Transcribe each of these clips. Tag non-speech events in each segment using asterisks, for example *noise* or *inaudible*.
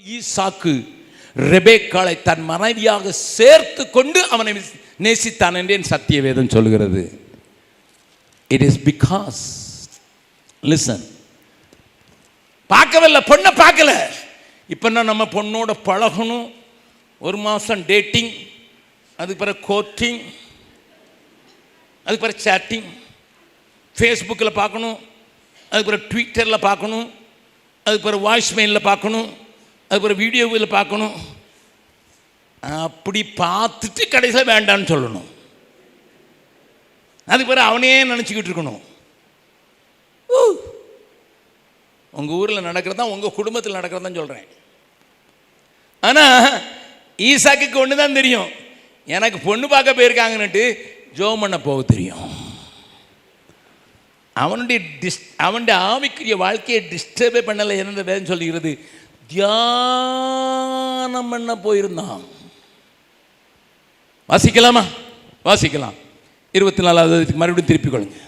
ஈசாக்கு ரெபேக்காலை தன் மனைவியாக சேர்த்து கொண்டு அவனை நேசித்தான் என்று சத்திய வேதம் சொல்கிறது இட் இஸ் பிகாஸ் லிசன் பார்க்கவில்ல பொண்ணை பார்க்கல. இப்போ நான் நம்ம பொண்ணோட பழகணும் ஒரு மாதம் டேட்டிங் அதுக்கு பிறகு கோட்டிங் அதுக்கு பிறகு சேட்டிங் ஃபேஸ்புக்கில் பார்க்கணும் அதுக்கு பிறகு ட்விட்டரில் பார்க்கணும் அதுக்கு பிறகு வாய்ஸ் மெயிலில் பார்க்கணும் அதுக்கப்புறம் வீடியோவில் பார்க்கணும். அப்படி பார்த்துட்டு கடைசியில் வேண்டான்னு சொல்லணும். அதுக்கு பிறகு அவனே நினச்சிக்கிட்டு இருக்கணும். உங்கள் ஊரில் நடக்கிறது தான் உங்கள் குடும்பத்தில் நடக்கிறது தான் சொல்கிறேன் ஆனால் ஈசாக்குக்கு ஒன்று தான் தெரியும். எனக்கு பொண்ணு பார்க்க போயிருக்காங்கன்னுட்டு ஜோம் பண்ண போக தெரியும். அவனுடைய டிஸ் அவனுடைய ஆவிக்குரிய வாழ்க்கையை டிஸ்டர்பே பண்ணலை என்ன வேதம் சொல்லுகிறது? தியானம் பண்ண போயிருந்தான். வாசிக்கலாமா? வாசிக்கலாம். இருபத்தி நாலாவது மறுபடியும் திருப்பிக் கொள்ளுங்க.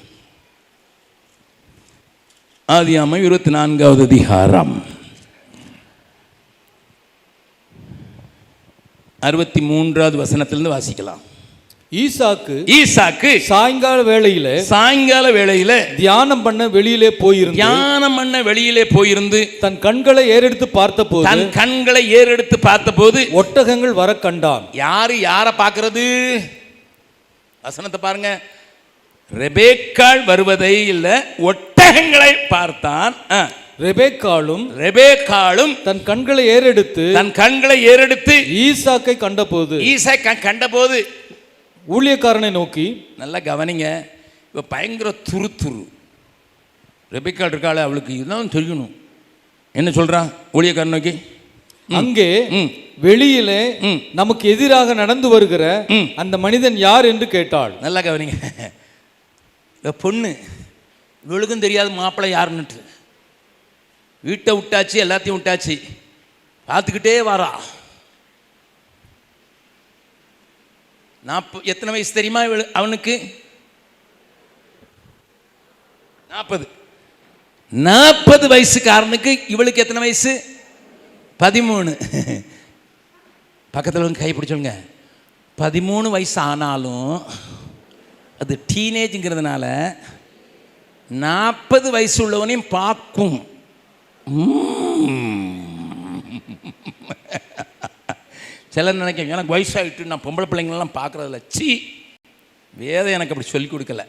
ஆதியாமம் இருபத்தி நான்காவது அதிகாரம். அறுபத்தி மூன்றாவது வசனத்திலிருந்து வாசிக்கலாம். ஈசாக்கு ஈசாக்கு சாயங்கால வேளையில சாயங்கால வேளையில தியானம் பண்ண வெளியிலே போயிருந்து தியானம் பண்ண வெளியிலே போயிருந்து தன் கண்களை ஏறெடுத்து பார்த்தபோது தன் கண்களை ஏறெடுத்து பார்த்தபோது ஒட்டகங்கள் வர கண்டான். யாரு யாரை பார்க்கிறது? வசனத்தை பாருங்க. ரெபேக்காள் வருவதை இல்ல ஒட்டகங்களை பார்த்தான். ரெபேக்காலும் ரெபேக்காளும் தன் கண்களை ஏறெடுத்து தன் கண்களை ஏறெடுத்து ஈசாக்கை கண்டபோது ஈசை கண்டபோது ஊழியக்காரனை நோக்கி நல்லா கவனிங்க. இப்போ பயங்கர துரு துரு ரெபிக்காள் இருக்காளே அவளுக்கு இதுதான் தெரியணும். என்ன சொல்கிறான் ஊழியக்காரன் நோக்கி? அங்கே. வெளியிலே. நமக்கு எதிராக நடந்து வருகிற. அந்த மனிதன் யார் என்று கேட்டாள். நல்லா கவனிங்க. இந்த பொண்ணு. இவளுக்கும் தெரியாது மாப்பிள்ளை யாருன்னுட்டு. வீட்டை விட்டாச்சு எல்லாத்தையும் விட்டாச்சு. பார்த்துக்கிட்டே வரா. நாற்ப எத்தனை வயசு தெரியுமா அவனுக்கு? நாற்பது. நாற்பது வயசுக்காரனுக்கு இவளுக்கு எத்தனை வயசு? பதிமூணு. பக்கத்தில் வந்து கை பிடிச்சவங்க பதிமூணு வயசு ஆனாலும் அது டீனேஜுங்கிறதுனால நாற்பது வயசு உள்ளவனையும் பார்க்கும் சிலர் நினைக்க எனக்கு வயசாகிட்டு நான் பொம்பளை பிள்ளைங்களெலாம் பார்க்குறதில்ல. சி வேதம் எனக்கு அப்படி சொல்லிக் கொடுக்கல.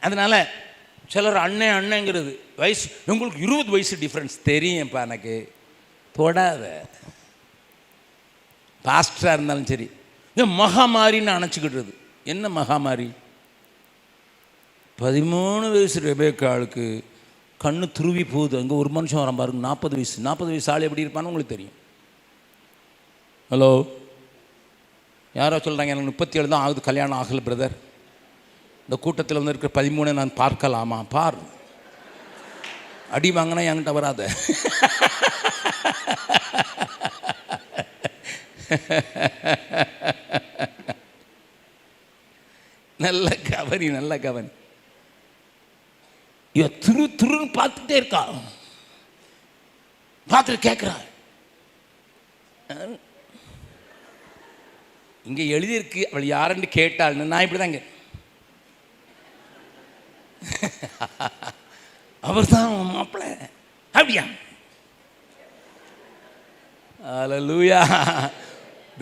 அதனால் சிலர் அண்ணன் அண்ணங்கிறது வயசு உங்களுக்கு இருபது வயசு டிஃப்ரென்ஸ் தெரியும்ப்பா எனக்கு. தொடாத. பாஸ்டராக இருந்தாலும் சரி. இது மகாமாரின்னு அணைச்சிக்கிட்டுறது என்ன மகாமாரி? பதிமூணு வயசு ரெபேக்காளுக்கு கண்ணு துருவி போகுது. அங்கே ஒரு மனுஷன் வரான் பாருங்க நாற்பது வயசு. நாற்பது வயசு ஆள் எப்படி இருப்பான்னு உங்களுக்கு தெரியும். ஹலோ யாரோ சொல்கிறாங்க எனக்கு முப்பத்தி ஏழு தான் ஆகுது கல்யாணம் ஆகலை பிரதர் இந்த கூட்டத்தில் வந்து இருக்கிற பதிமூணு நான் பார்க்கலாமா? பார். அடி வாங்கினா என்கிட்ட வராத. நல்ல கவனி நல்ல கவனி. இவ துரு திருன்னு பார்த்துட்டே இருக்கா பார்த்துட்டு கேட்குறா இங்கே எழுதியிருக்கு அவள் யாருன்னு கேட்டாள் நான் இப்படி தாங்க *laughs* அவர் தான் மாப்பிள்ள அப்படியா? லூயா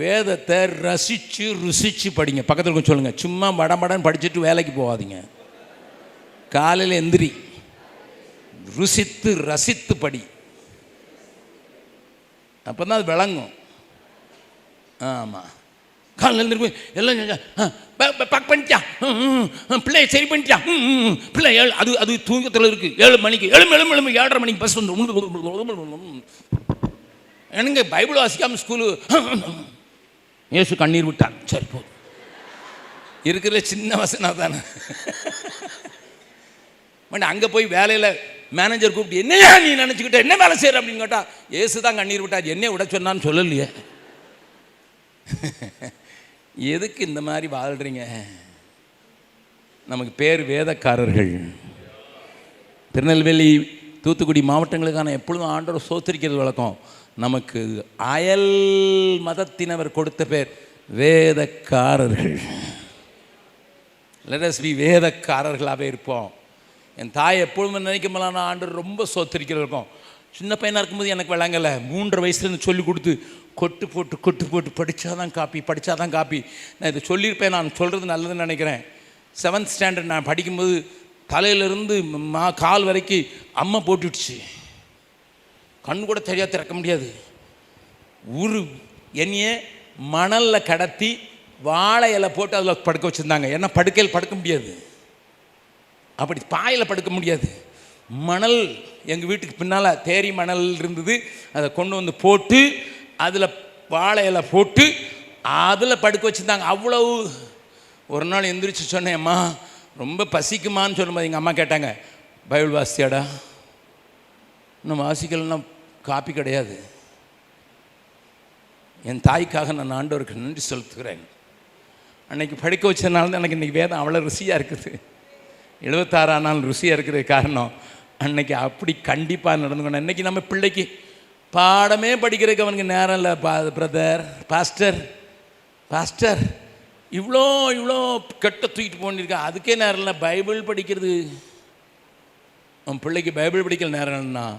வேதத்தை ரசித்து ருசித்து படிங்க. பக்கத்தில் கொஞ்சம் சொல்லுங்கள் சும்மா மடமடன்னு படிச்சுட்டு வேலைக்கு போகாதீங்க. காலையில் எந்திரி. ருசித்து ரசித்து படி. அப்போ தான் அது விளங்கும். ஆமாம் காலையில் எழுந்திருப்பு எல்லாம் செஞ்சா, பக் பண்ணிட்டியா? ம், பிள்ளைய சரி பண்ணிட்டியா? பிள்ளை ஏழு அது அது தூக்கத்தில் இருக்குது ஏழு மணிக்கு எழுமு எழுமு எழுமு ஏழரை மணிக்கு பஸ் வந்து எனக்கு பைபிள் வாசிக்காமல் ஸ்கூலு இயேசு கண்ணீர் விட்டான் சரி போ இருக்கிற சின்ன வசனம் தானே பட் அங்கே போய் வேலையில் மேனேஜர் கூப்பிட்டு என்னையா நீ நினச்சிக்கிட்ட? என்ன வேலை செய்கிற அப்படின்னு கேட்டா ஏசு தான் கண்ணீர் விட்டார். என்னைய விட சொன்னான்னு சொல்லலையே. எதுக்கு இந்த மாதிரி வாழ்கிறீங்க நமக்கு பேர் வேதக்காரர்கள். திருநெல்வேலி தூத்துக்குடி மாவட்டங்களுக்கான எப்பொழுதும் ஆண்டவர் சோத்தரிக்கிறது வழக்கம். நமக்கு அயல் மதத்தினவர் கொடுத்த பேர் வேதக்காரர்கள். லெட்டஸ் பி வேதக்காரர்களாகவே இருப்போம். என் தாய் எப்பொழுதும் நினைக்க நான் ஆண்டு ரொம்ப சோத்திரிக்கிறது இருக்கும் சின்ன பையனாக இருக்கும்போது எனக்கு விளங்கலை. மூன்றரை வயசுலேருந்து சொல்லி கொடுத்து கொட்டு போட்டு கொட்டு போட்டு படித்தாதான் காப்பி படித்தாதான் காப்பி. நான் இதை சொல்லியிருப்பேன் நான் சொல்கிறது நல்லதுன்னு நினைக்கிறேன். செவன்த் ஸ்டாண்டர்ட் நான் படிக்கும்போது தலையிலிருந்து மா கால் வரைக்கும் அம்மை போட்டுடுச்சு. கண் கூட தெரியா திறக்க முடியாது. ஒரு என்னையே மணலில் கடத்தி வாழை இலை போட்டு அதில் படுக்க வச்சுருந்தாங்க. ஏன்னா படுக்கையில் படுக்க முடியாது. அப்படி பாயில் படுக்க முடியாது. மணல் எங்கள் வீட்டுக்கு பின்னால் தேரி மணல் இருந்தது. அதை கொண்டு வந்து போட்டு அதில் வாழை போட்டு அதில் படுக்க வச்சுருந்தாங்க. அவ்வளவு ஒரு நாள் எந்திரிச்சு சொன்னேம்மா ரொம்ப பசிக்குமான்னு சொல்லும்போது எங்கள் அம்மா கேட்டாங்க பைபிள் வாசியாடா இன்னும் வாசிக்கலைன்னா காப்பி கிடையாது. என் தாய்க்காக நான் ஆண்டவருக்கு நன்றி செலுத்துகிறேன். அன்னைக்கு படிக்க வச்சதுனால தான் எனக்கு இன்றைக்கி வேதம் அவ்வளோ ருசியாக இருக்குது. எழுபத்தாறாம் நாள் ருசியாக இருக்கிறது காரணம் அன்னைக்கு அப்படி கண்டிப்பாக நடந்துக்கணும். இன்றைக்கி நம்ம பிள்ளைக்கு பாடமே படிக்கிறதுக்கு அவனுக்கு நேரம் இல்லை பா பிரதர் பாஸ்டர் பாஸ்டர் இவ்வளோ இவ்வளோ கெட்ட தூக்கிட்டு போனிருக்கா. அதுக்கே நேரம் இல்லை பைபிள் படிக்கிறது. உன் பிள்ளைக்கு பைபிள் படிக்கிற நேரம் இல்லைன்னா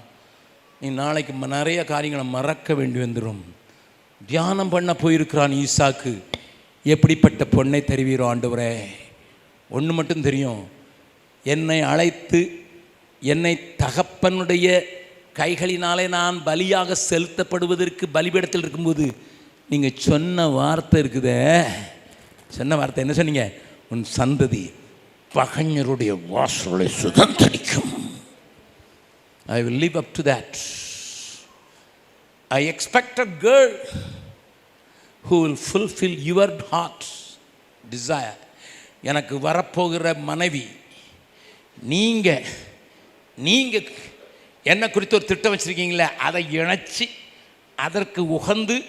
நீ நாளைக்கு நிறைய காரியங்களை மறக்க வேண்டி வந்துடும் தியானம் பண்ண போயிருக்கிறான் ஈசாக்கு. எப்படிப்பட்ட பொண்ணை தருவீரோ ஆண்டவரே? ஒன்று மட்டும் தெரியும். என்னை அழைத்து என்னை தகப்பனுடைய கைகளினாலே நான் பலியாக செலுத்தப்படுவதற்கு பலிபீடத்தில் இருக்கும்போது நீங்கள் சொன்ன வார்த்தை இருக்குதே. சொன்ன வார்த்தை என்ன சொன்னீங்க? உன் சந்ததி பகைஞருடைய வாசலை சுதந்திரிக்கும். I will leave up to that I expect a girl who will fulfil your heart desire எனக்கு வரப்போகிற மனைவி நீங்கள் நீங்கள் என்ன குறித்து ஒரு திட்டம் வச்சுருக்கீங்களே அதை இணைச்சி அதற்கு உகந்து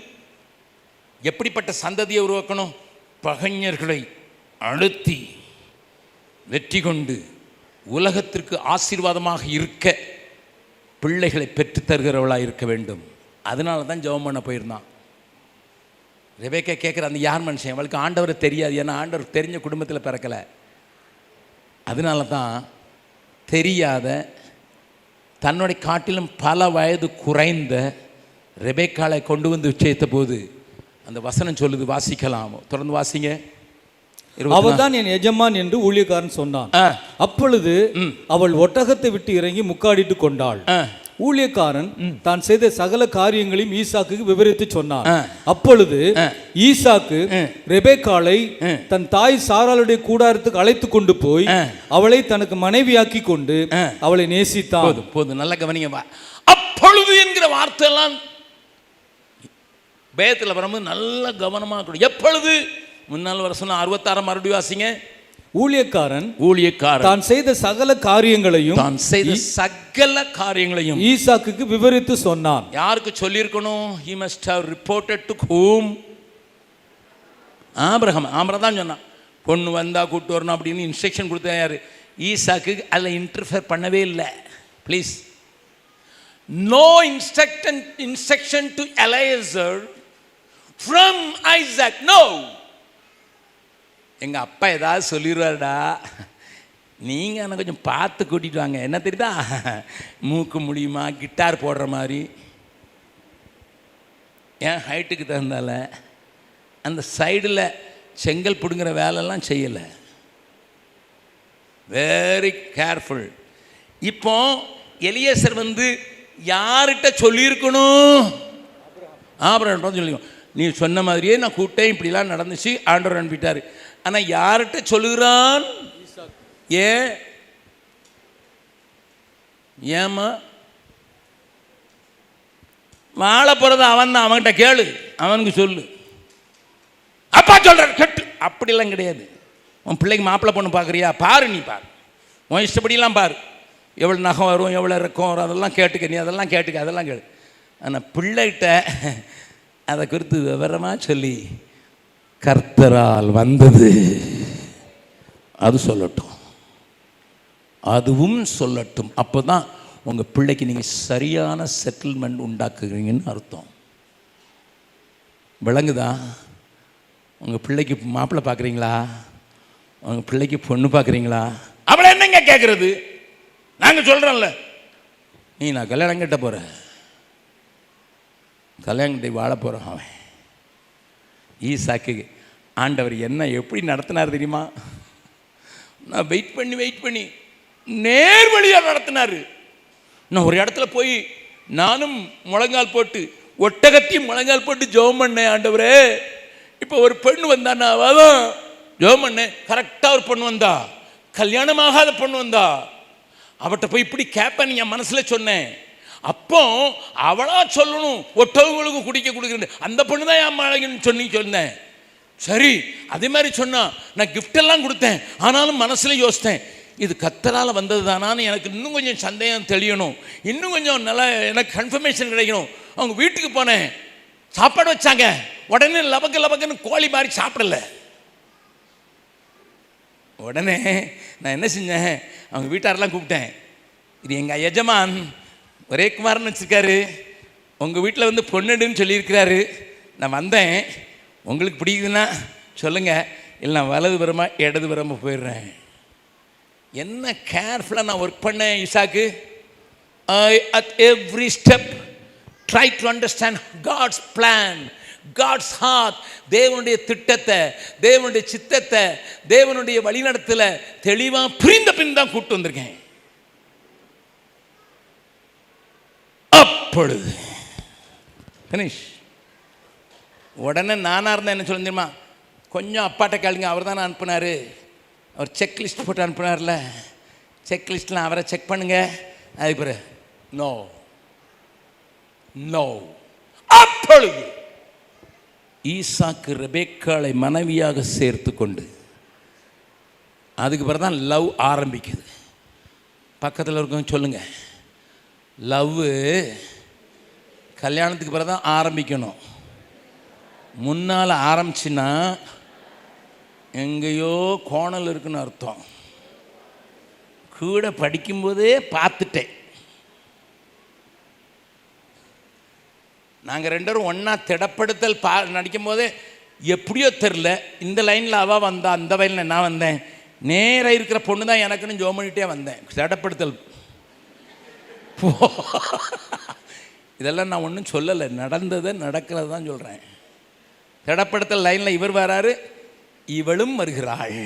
எப்படிப்பட்ட சந்ததியை உருவாக்கணும்? பகைஞர்களை அழுத்தி வெற்றி கொண்டு உலகத்திற்கு ஆசீர்வாதமாக இருக்க பிள்ளைகளை பெற்றுத்தருகிறவளாக இருக்க வேண்டும். அதனால தான் ஜெபம் பண்ண போயிருந்தான். ரெபேக்கா கேட்குற அந்த யார் மனுஷன்? அவளுக்கு ஆண்டவரை தெரியாது. ஏன்னா ஆண்டவர் தெரிஞ்ச குடும்பத்தில் பிறக்கலை. அதனால தான் தெரியாத தன்னுடைய காட்டிலும் பல வயது குறைந்த ரெபேக்காளை கொண்டு வந்து சேர்த்த போது அந்த வசனம் சொல்லுது வாசிக்கலாம். தொடர்ந்து வாசிங்க. இருபத்தி அவர்தான் என் எஜமான் என்று ஊழியக்காரன் சொன்னான். அப்பொழுது அவள் ஒட்டகத்தை விட்டு இறங்கி முக்காடிட்டு கொண்டாள். ஊழியக்காரன் தான் செய்த சகல காரியங்களையும் ஈசாக்குக்கு விவரித்து சொன்னான். அப்பொழுது. ஈசாக்கு ஆ. தன் தாய் சாராளுடைய கூடாரத்துக்கு அழைத்து கொண்டு போய். அவளை தனக்கு மனைவியாக்கி கொண்டு. அவளை நேசித்தான் போதும் போதும் நல்ல கவனிங்க அப்பொழுது என்கிற வார்த்தையெல்லாம் பேயத்தில் வரும்போது நல்ல கவனமாக இருக்கணும் எப்பொழுது முன்னால் வர சொன்ன அறுபத்தாறாம் மறுபடியும் வாசிங்க ஊழியக்காரன் ஊழியக்காரன் தான் செய்த சகல காரியங்களையும் தான் செய்த சகல காரியங்களையும் ஈசாக்குக்கு விவரித்து சொன்னான். யாருக்கு சொல்லியிருக்கணும்? He must have reported to whom Abraham Abraham தான் சொன்னான். பொண்ணு வந்தா கூட்டு வரணும் அப்படின்னு இன்ஸ்ட்ரக்ஷன் கொடுத்தா யார்? ஈசாக்கு அதில் இன்டர்ஃபியர் பண்ணவே இல்லை. Please no instruction instruction to Eliezer from Isaac no எங்கள் அப்பா ஏதாவது சொல்லிடுவாருடா. நீங்கள் எனக்கு கொஞ்சம் பார்த்து கூட்டிகிட்டு வாங்க. என்ன தெரியுதா? மூக்கு முடியுமா? கிட்டார் போடுற மாதிரி. என் ஹைட்டுக்கு தகுந்தால அந்த சைடில் செங்கல் பிடுங்குற வேலைலாம் செய்யலை. வெரி கேர்ஃபுல் இப்போ எலியேசர் வந்து யார்கிட்ட சொல்லியிருக்கணும்? ஆபரம் சொல்லிக்கணும் நீ சொன்ன மாதிரியே நான் கூட்டேன் இப்படிலாம் நடந்துச்சு. ஆண்டவர் அனுப்பிட்டார். ஆனால் யார்கிட்ட சொல்லுகிறான்? ஏன் ஏம்மா? வாழ போகிறது அவன் தான் அவன்கிட்ட கேளு. அவனுக்கு சொல்லு. அப்பா சொல்கிற கெட்டு. அப்படிலாம் கிடையாது. உன் பிள்ளைக்கு மாப்பிள்ளை பொண்ணு பார்க்குறியா? பாரு நீ பாரு. உன் இஷ்டப்படிலாம் பாரு. எவ்வளோ நகம் வரும் எவ்வளோ இறக்கம் வரும் அதெல்லாம் கேட்டுக்க. நீ அதெல்லாம் கேட்டுக்க அதெல்லாம் கேளு. ஆனால் பிள்ளைகிட்ட அதை குறித்து விவரமாக சொல்லி கர்த்தரால் வந்தது. அது சொல்லட்டும். அதுவும் சொல்லட்டும். அப்போ தான் உங்கள் பிள்ளைக்கு நீங்கள் சரியான செட்டில்மெண்ட் உண்டாக்குறீங்கன்னு அர்த்தம். விளங்குதா? உங்கள் பிள்ளைக்கு மாப்பிள்ளை பார்க்குறீங்களா உங்கள் பிள்ளைக்கு பொண்ணு பார்க்குறீங்களா அவளை என்னங்க கேட்குறது நாங்கள் சொல்கிறோம்ல நீ நான் கல்யாணம் கட்ட போகிறேன் கல்யாணம் கட்டி வாழ போகிறான் அவன். ஈசாக்கு ஆண்டவர் என்ன எப்படி நடத்தினார் தெரியுமா? நான் வெயிட் பண்ணி வெயிட் பண்ணி நேர் வழியாக நடத்தினார். நான் ஒரு இடத்துல போய் நானும் முழங்கால் போட்டு ஒட்டகத்தையும் முழங்கால் போட்டு ஜெபம் பண்ணேன் ஆண்டவரே. இப்போ ஒரு பெண் வந்தா நான் அவதான் ஜெபம் பண்ணேன். கரெக்டாக ஒரு பொண்ணு வந்தா கல்யாணமாகாத பொண்ணு வந்தா. அவட்ட போய் இப்படி கேட்பேன் என் மனசில் சொன்னேன். அப்போ அவளா சொல்லணும் ஒட்டவங்களுக்கு குடிக்க கொடுக்குறேன் அந்த பொண்ணு தான் என் மழகுன்னு சொல்லி சொன்னேன். சரி அதே மாதிரி சொன்னா நான் gift எல்லாம் கொடுத்தேன். ஆனாலும் மனசில் யோசித்தேன் இது கத்தரால் வந்தது தானான்னு எனக்கு இன்னும் கொஞ்சம் சந்தேகம் தெளியணும். இன்னும் கொஞ்சம் நல்லா எனக்கு கன்ஃபர்மேஷன் கிடைக்கணும். அவங்க வீட்டுக்கு போனேன். சாப்பாடு வச்சாங்க. உடனே லபக்கு லபக்குன்னு கோழி மாதிரி சாப்பிடல. உடனே நான் என்ன செஞ்சேன்? அவங்க வீட்டாரெல்லாம் கூப்பிட்டேன். இது எங்கள் எஜமான் ஒரே குமாரன் வச்சுருக்காரு. உங்கள் வீட்டில் வந்து பொண்ணுன்னு சொல்லியிருக்கிறாரு. நான் வந்தேன். உங்களுக்கு பிடிக்குதுன்னா சொல்லுங்கள் இல்லை நான் வலது புறமா இடது புறமா போயிடுறேன். என்ன கேர்ஃபுல்லாக நான் ஒர்க் பண்ணேன் இசாக்கு I at every step try to understand God's plan God's heart தேவனுடைய திட்டத்தை தேவனுடைய சித்தத்தை தேவனுடைய வழிநடத்தில் தெளிவாக புரிந்த பின் தான் கூப்பிட்டு வந்திருக்கேன். அப்பொழுது கணேஷ் உடனே நானாக இருந்தால் என்ன சொல்ல தெரியுமா? கொஞ்சம் அப்பாட்ட கேளுங்க அவர் தானே அனுப்புனார். அவர் செக் லிஸ்ட் போட்டு அனுப்புனார்ல. செக் லிஸ்ட்லாம் அவரை செக் பண்ணுங்க. அதுக்கு பிறகு நோ நோ அப்பொழுது ஈசாக்கு ரெபேக்காளை மனைவியாக சேர்த்து கொண்டு அதுக்கு பிறகு தான் லவ் ஆரம்பிக்குது. பக்கத்தில் இருக்கவங்க சொல்லுங்கள் லவ்வு கல்யாணத்துக்கு பிறகு தான் ஆரம்பிக்கணும். முன்னால் ஆரம்பிச்சுன்னா எங்கேயோ கோணல் இருக்குன்னு அர்த்தம். கூட படிக்கும்போதே பார்த்துட்டேன். நாங்கள் ரெண்டரும் ஒன்றா திடப்படுத்தல் பா நடிக்கும் போதே எப்படியோ தெரில இந்த லைனில் அவள் வந்தா அந்த வயலில் நான் வந்தேன். நேராக இருக்கிற பொண்ணு தான் எனக்குன்னு ஜோம் பண்ணிகிட்டே வந்தேன். திடப்படுத்தல். போ. இதெல்லாம் நான் ஒன்றும் சொல்லலை. நடந்ததை நடக்கிறது தான் சொல்கிறேன் திடப்படுத்த லைனில் இவர் வராரு இவளும் வருகிறாள்.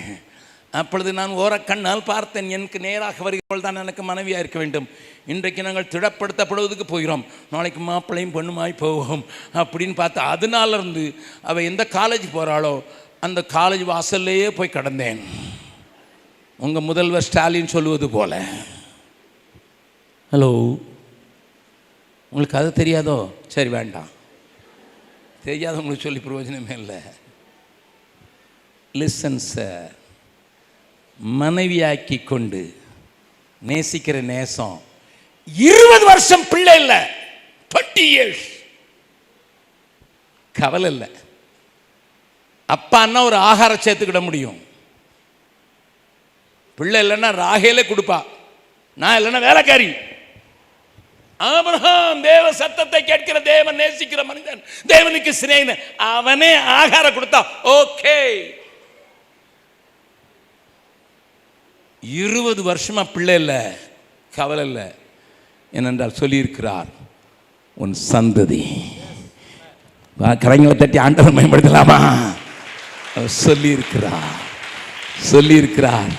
அப்பொழுது நான் ஓரக்கண்ணால் பார்த்தேன் எனக்கு நேராக வருகிறவள் தான் எனக்கு மனைவியாக இருக்க வேண்டும். இன்றைக்கு நாங்கள் திடப்படுத்தப்படுவதுக்கு போகிறோம். நாளைக்கு மாப்பிள்ளையும் பொண்ணுமாய் போவோம் அப்படின்னு பார்த்து அதனால இருந்து அவள் எந்த காலேஜ் போகிறாளோ அந்த காலேஜ் வாசல்லையே போய் கடந்தேன். உங்கள் முதல்வர் ஸ்டாலின் சொல்லுவது போல. ஹலோ உங்களுக்கு அது தெரியாதோ? சரி வேண்டாம். தெரியாதவங்களுக்கு சொல்லி பிரயோஜனமே இல்லை. லிசன் சார் மனைவியாக்கி கொண்டு நேசிக்கிற நேசம் இருபது வருஷம் பிள்ளை இல்லை. டுவெண்ட்டி இயர்ஸ் கவலை இல்லை. அப்பான்னா ஒரு ஆகாரம் சேர்த்துக்கிட முடியும். பிள்ளை இல்லைன்னா ராகேலே கொடுப்பா. நான் இல்லைன்னா வேலைக்காரி. ஆபிரகாம் தேவ சத்தத்தை கேட்கிற தேவன் நேசிக்கிற மனிதன் தேவனுக்கு சிநேகிதன். அவனே ஆகாரம் கொடுத்தா ஓகே. இருபது வருஷமா பிள்ளை இல்லை கவலை இல்லை. ஏனென்றால் சொல்லியிருக்கிறார் உன் சந்ததி. வா, கரங்களை தட்டி ஆண்டவர் பயன்படுத்தலாமா சொல்லியிருக்கிறார் சொல்லியிருக்கிறார்.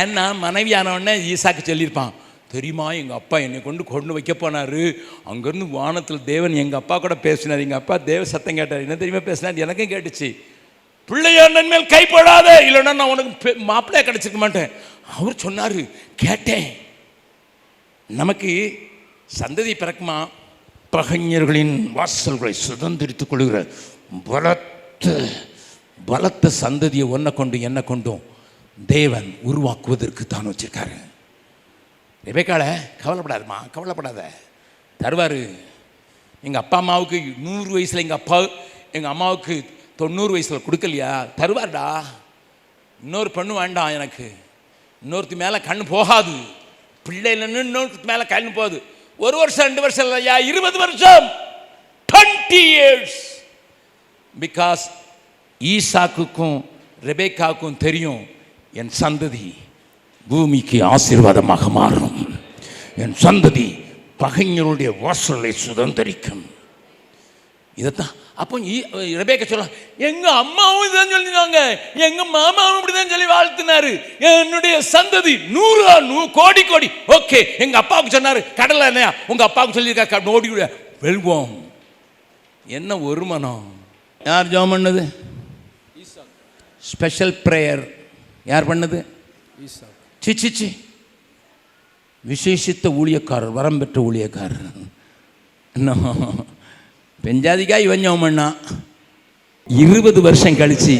ஏன்னா மனைவியான உடனே ஈசாக்கு சொல்லியிருப்பான் தெரியுமா எங்கள் அப்பா என்னை கொண்டு கொண்டு வைக்க போனார்? அங்கேருந்து வானத்தில் தேவன் எங்கள் அப்பா கூட பேசினார். எங்கள் அப்பா தேவ சத்தம் கேட்டார். என்ன தெரியுமா பேசினார்? எனக்கும் கேட்டுச்சு. பிள்ளையாண்டன் மேல் கைப்படாத இல்லைன்னா நான் உனக்கு மாப்பிள்ளையாக கிடச்சிக்க மாட்டேன். அவர் சொன்னார் கேட்டேன். நமக்கு சந்ததி பிறக்குமா? பகைஞர்களின் வாசல்களை சுதந்திரித்துக் கொள்கிற பலத்த பலத்த சந்ததியை ஒன்றை கொண்டு என்ன கொண்டும் தேவன் உருவாக்குவதற்கு தான் வச்சிருக்காரு. ரெபேக்கால கவலைப்படாதுமா கவலைப்படாத. தருவார் எங்கள் அப்பா அம்மாவுக்கு நூறு வயசில் எங்கள் அப்பா எங்கள் அம்மாவுக்கு தொண்ணூறு வயசில் கொடுக்கலையா? தருவார்டா. இன்னொரு பெண்ணு வேண்டாம் எனக்கு. இன்னொருத்து மேலே கண் போகாது. பிள்ளைல நின்று மேலே கண் போகுது. ஒரு வருஷம் ரெண்டு வருஷம் இல்லையா இருபது வருஷம். டுவெண்ட்டி இயர்ஸ் பிகாஸ் ஈசாக்குக்கும் ரெபேக்காவுக்கும் தெரியும் என் சந்ததி. பூமிக்கு ஆசீர்வாதமாக மாறும். என் சந்ததி பகைஞருடைய வாசலை சுதந்திரிக்கும். இதைத்தான். அப்போ ரெபேக்கா சொல்ல எங்க அம்மாவும் இதான் சொல்லிருந்தாங்க எங்க மாமாவும் இப்படிதான் சொல்லி வாழ்த்தினாரு. என்னுடைய சந்ததி நூறு நூ கோடி கோடி. ஓகே எங்க அப்பாவுக்கு சொன்னாரு கடலை என்ன உங்க அப்பாவுக்கு சொல்லியிருக்கா நோடி வெல்வோம். என்ன ஒரு மனம் யார் ஜெபம் பண்ணது? ஸ்பெஷல் ப்ரேயர் யார் பண்ணது? ஈசாக்கு சிச்சிச்சி விசேஷித்த ஊழியக்காரர் வரம் பெற்ற ஊழியக்காரர். இன்னும் பெஞ்சாதிக்கா இவன் இருபது வருஷம் கழிச்சு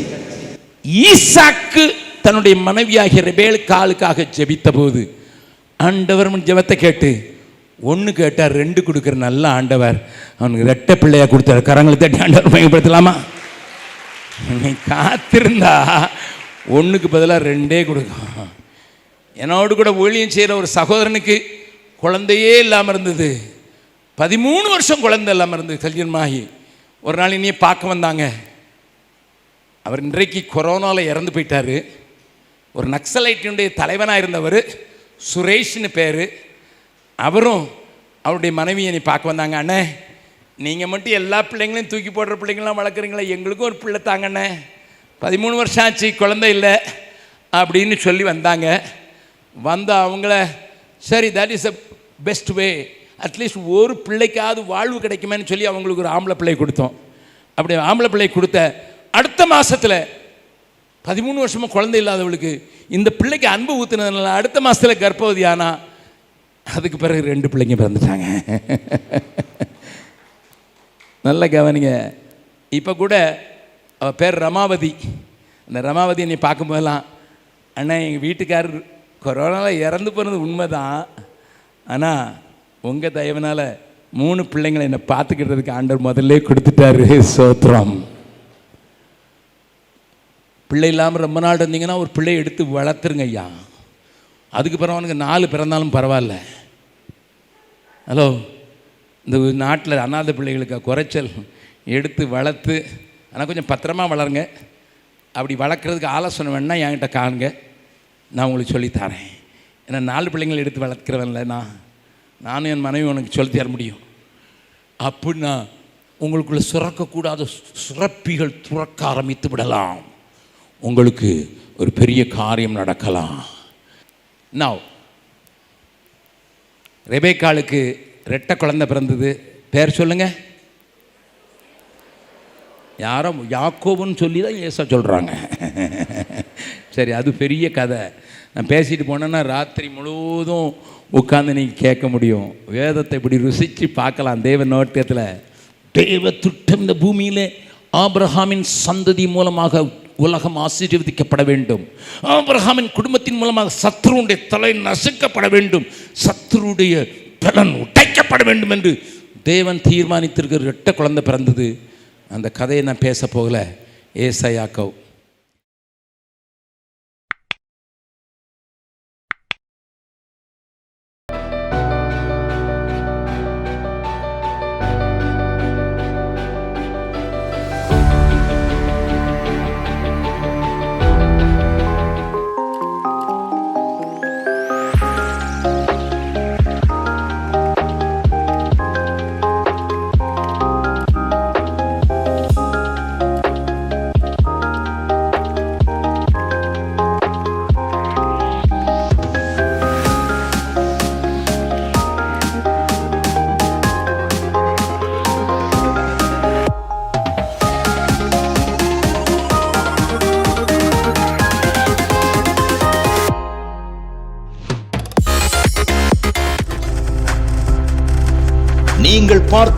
ஈசாக்கு தன்னுடைய மனைவியாகிய ரெபேல் காலுக்காக ஜெபித்த போது ஆண்டவர் ஜெபத்தை கேட்டு ஒன்று கேட்டார் ரெண்டு கொடுக்குற நல்ல ஆண்டவர். அவனுக்கு ரெட்டை பிள்ளையாக கொடுத்தாரு. கரங்களை தட்டி ஆண்டவர் பயன்படுத்தலாமா நீ காத்திருந்தா ஒன்றுக்கு பதிலாக ரெண்டே கொடுக்கும். என்னோடு கூட ஊழியம் செய்கிற ஒரு சகோதரனுக்கு குழந்தையே இல்லாமல் இருந்தது. பதிமூணு வருஷம் குழந்தை இல்லாமல் இருந்தது கல்யாணமாகி. ஒரு நாள் இனியே பார்க்க வந்தாங்க. அவர் இன்றைக்கு கொரோனாவில் இறந்து போயிட்டார். ஒரு நக்சலைட்டினுடைய தலைவனாக இருந்தவர் சுரேஷ்னு பேர். அவரும் அவருடைய மனைவி என்னை பார்க்க வந்தாங்க அண்ணே நீங்கள் மட்டும் எல்லா பிள்ளைங்களையும் தூக்கி போடுற பிள்ளைங்களாம் வளர்க்குறீங்களா எங்களுக்கும் ஒரு பிள்ளை தாங்கண்ணே. பதிமூணு வருஷம் ஆச்சு குழந்தை இல்லை அப்படின்னு சொல்லி வந்தாங்க. வந்த அவங்கள சரி that is a best way at least ஒரு பிள்ளைக்காவது வாழ்வு கிடைக்குமேன்னு சொல்லி அவங்களுக்கு ஒரு ஆம்பளை பிள்ளை கொடுத்தோம். அப்படி ஆம்பளை பிள்ளை கொடுத்த அடுத்த மாதத்தில் பதிமூணு வருஷமாக குழந்தை இல்லாதவளுக்கு இந்த பிள்ளைக்கு அன்பு ஊற்றுனதுனால அடுத்த மாதத்தில் கர்ப்பவதி ஆனா அதுக்கு பிறகு ரெண்டு பிள்ளைங்க பிறந்துட்டாங்க. நல்ல கவனிங்க. இப்போ கூட அவள் பேர் ரமாவதி. அந்த ரமாவதி நீ பார்க்கும்போதெல்லாம் அண்ணா எங்கள் வீட்டுக்காரர் கொரோனாவில் இறந்து போனது உண்மைதான். ஆனால் உங்கள் தயவனால் மூணு பிள்ளைங்களை என்னை பார்த்துக்கிட்டதுக்கு ஆண்டவர் முதல்ல கொடுத்துட்டாரு சோத்ரம் பிள்ளை இல்லாமல் ரொம்ப நாள் இருந்தீங்கன்னா ஒரு பிள்ளையை எடுத்து வளர்த்துருங்க ஐயா. அதுக்கு பிறகு அவனுக்கு நாலு பிறந்தாலும் பரவாயில்ல. ஹலோ இந்த நாட்டில் அண்ணாத பிள்ளைகளுக்கு குறைச்சல் எடுத்து வளர்த்து ஆனால் கொஞ்சம் பத்திரமா வளருங்க. அப்படி வளர்க்குறதுக்கு ஆலோசனை வேணா என்கிட்ட காணுங்க. நான் உங்களுக்கு சொல்லித் தரேன் ஏன்னா நாலு பிள்ளைங்களை எடுத்து வளர்க்குறவன்ல நான் நானும் என் மனைவி உனக்கு சொல்லித் தர முடியும். அப்படின்னா உங்களுக்குள்ள சுரக்கக்கூடாத சுரப்பிகள் துறக்க ஆரம்பித்து விடலாம். உங்களுக்கு ஒரு பெரிய காரியம் நடக்கலாம். Now ரெபேக்காளுக்கு ரெட்டை குழந்தை பிறந்தது. பேர் சொல்லுங்க. யாரோ யாக்கோபுன்னு சொல்லி தான் ஏசா சொல்கிறாங்க சரி அது பெரிய கதை. நான் பேசிட்டு போனேன்னா ராத்திரி முழுவதும் உட்காந்து நீங்கள் கேட்க முடியும். வேதத்தை இப்படி ருசித்து பார்க்கலாம் தேவ நோட்டத்தில் தேவ திட்டம் இந்த பூமியிலே ஆப்ரஹாமின் சந்ததி மூலமாக உலகம் ஆசீர்வதிக்கப்பட வேண்டும். ஆப்ரஹாமின் குடும்பத்தின் மூலமாக சத்ருடைய தலை நசுக்கப்பட வேண்டும். சத்ருடைய பலன் உடைக்கப்பட வேண்டும் என்று தேவன் தீர்மானித்திருக்கிற ரெட்ட குழந்தை பிறந்தது. அந்த கதையை நான் பேச போகல. ஏசையாக்கவ்